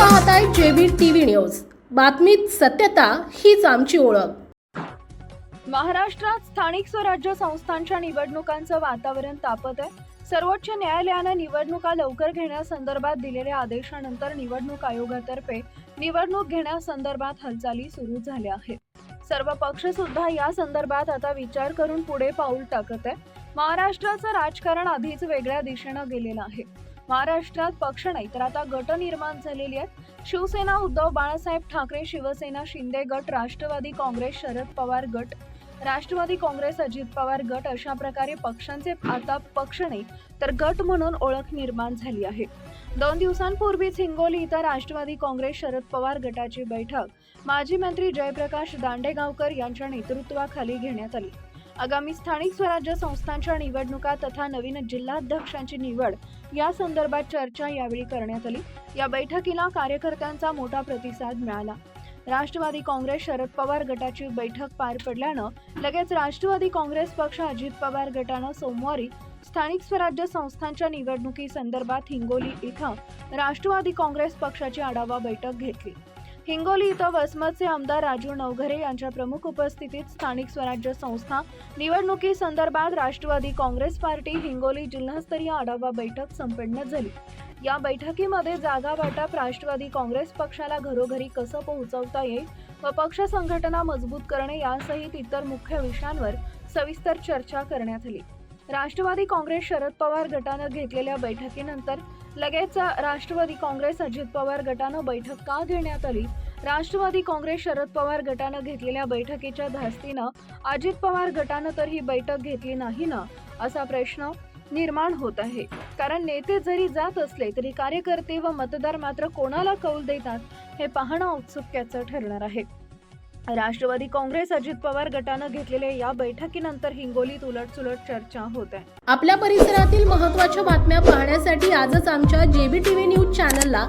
पाहत आहे TV news. बातमीत सत्यता हीच आमची ओळख. महाराष्ट्रात स्थानिक स्वराज्य संस्थांच्या निवडणुकांचं वातावरण तापत आहे. सर्वोच्च न्यायालयानं निवडणुका लवकर घेण्यासंदर्भात दिलेल्या आदेशानंतर निवडणूक आयोगातर्फे निवडणूक घेण्यासंदर्भात हालचाली सुरू झाल्या आहेत. सर्व पक्ष सुद्धा या संदर्भात आता विचार करून पुढे पाऊल टाकत आहे महाराष्ट्राचं राजकारण आधीच वेगळ्या दिशेनं गेलेलं आहे. महाराष्ट्रात पक्ष नाही तर आता गट निर्माण झालेली आहेत. शिवसेना उद्धव बाळासाहेब ठाकरे शिवसेना शिंदे गट राष्ट्रवादी काँग्रेस शरद पवार गट. राष्ट्रवादी काँग्रेस अजित पवार गट अशा प्रकारे पक्षांचे आता पक्ष नाही तर गट म्हणून ओळख निर्माण झाली आहे. दोन दिवसांपूर्वीच हिंगोली इथं राष्ट्रवादी काँग्रेस शरद पवार गटाची बैठक. माजी मंत्री जयप्रकाश दांडेगावकर यांच्या नेतृत्वाखाली घेण्यात आली. आगामी स्थानिक स्वराज्य संस्थांच्या निवडणुका तथा नवीन जिल्हाध्यक्षांची निवड या संदर्भात चर्चा यावेळी करण्यात आली. या बैठकीला कार्यकर्त्यांचा मोठा प्रतिसाद मिळाला. राष्ट्रवादी काँग्रेस शरद पवार गटाची बैठक पार पडल्यानं लगेच राष्ट्रवादी काँग्रेस पक्ष अजित पवार गटानं सोमवारी स्थानिक स्वराज्य संस्थांच्या निवडणुकी संदर्भात हिंगोली इथं राष्ट्रवादी काँग्रेस पक्षाची आढावा बैठक घेतली. हिंगोली इथं वसमतचे आमदार राजू नवघरे यांच्या प्रमुख उपस्थितीत स्थानिक स्वराज्य संस्था निवडणुकी संदर्भात राष्ट्रवादी काँग्रेस पार्टी हिंगोली जिल्हास्तरीय आढावा बैठक संपन्न झाली. या बैठकीमध्ये जागा वाटप राष्ट्रवादी काँग्रेस पक्षाला घरोघरी कसं पोहोचवता येईल व पक्ष संघटना मजबूत करणे यासहित इतर मुख्य विषयांवर सविस्तर चर्चा करण्यात आली. राष्ट्रवादी काँग्रेस शरद पवार गटानं घेतलेल्या बैठकीनंतर लगेच राष्ट्रवादी काँग्रेस अजित पवार गटानं बैठक का घेण्यात आली? राष्ट्रवादी काँग्रेस शरद पवार गटानं घेतलेल्या बैठकीच्या धास्तीनं अजित पवार गटानं तर ही बैठक घेतली नाही ना असा प्रश्न निर्माण होत आहे. कारण नेते जरी जात असले तरी कार्यकर्ते व मतदार मात्र कोणाला कौल देतात हे पाहणं औत्सुक्याचं ठरणार आहे. राष्ट्रवादी काँग्रेस अजित पवार गटानं घेतलेल्या या बैठकीनंतर हिंगोलीत उलटसुलट चर्चा होत आहे. आपल्या परिसरातील महत्त्वाच्या बातम्या पाहण्यासाठी आजच आमच्या जेबी टीव्ही न्यूज चॅनलला